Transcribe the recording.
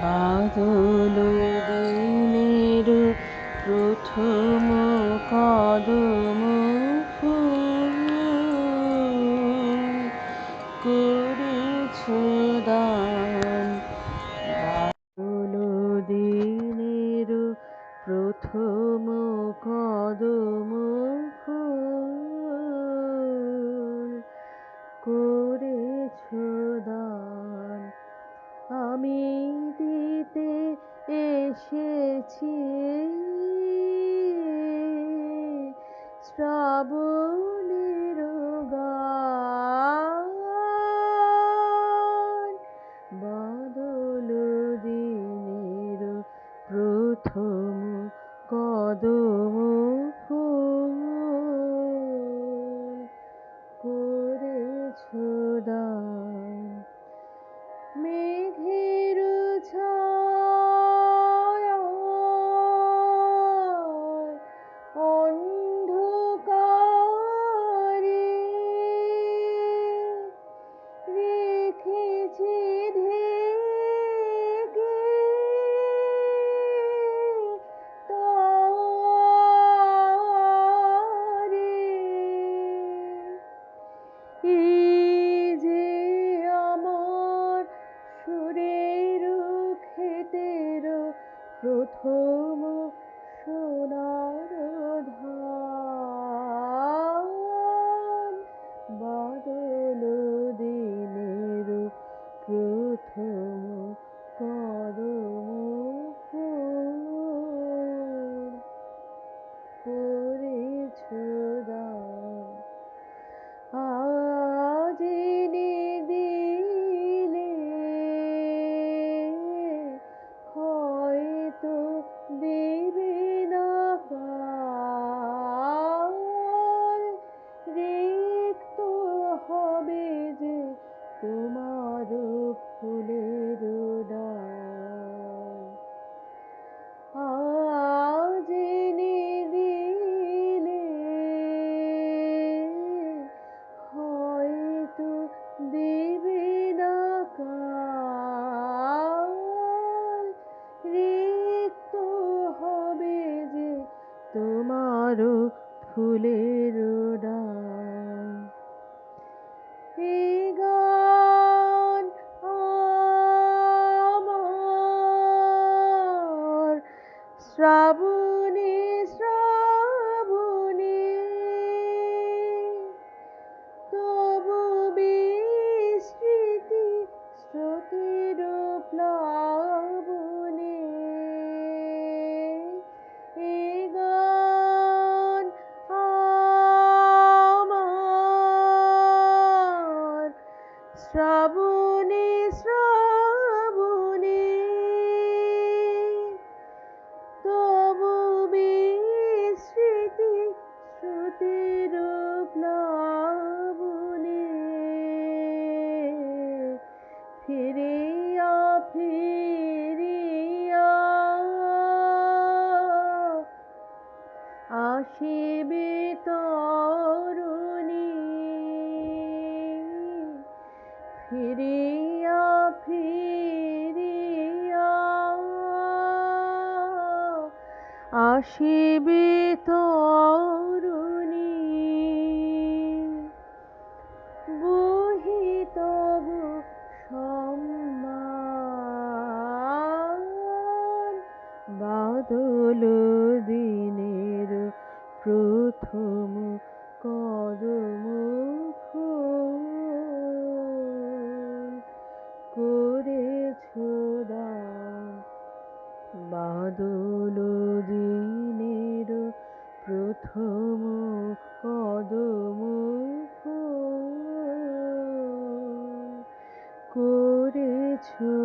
বাদল দিনের প্রথম শ্রাবণের 嗯 তোমার ফুলের আজ দিলে হয়তো দেবে না কাল। রিক্ত হবে যে তোমারও ফুলের ডাল শ্রাবণে শ্রাবণে। তবু বিস্মৃতি স্রোতের প্লাবনে। শ্রাবণে ফিরিয়া ফিরিয়া আসিবে তরুণী বহি তবু সম্মান। বাদল দিনের প্রথম কদম to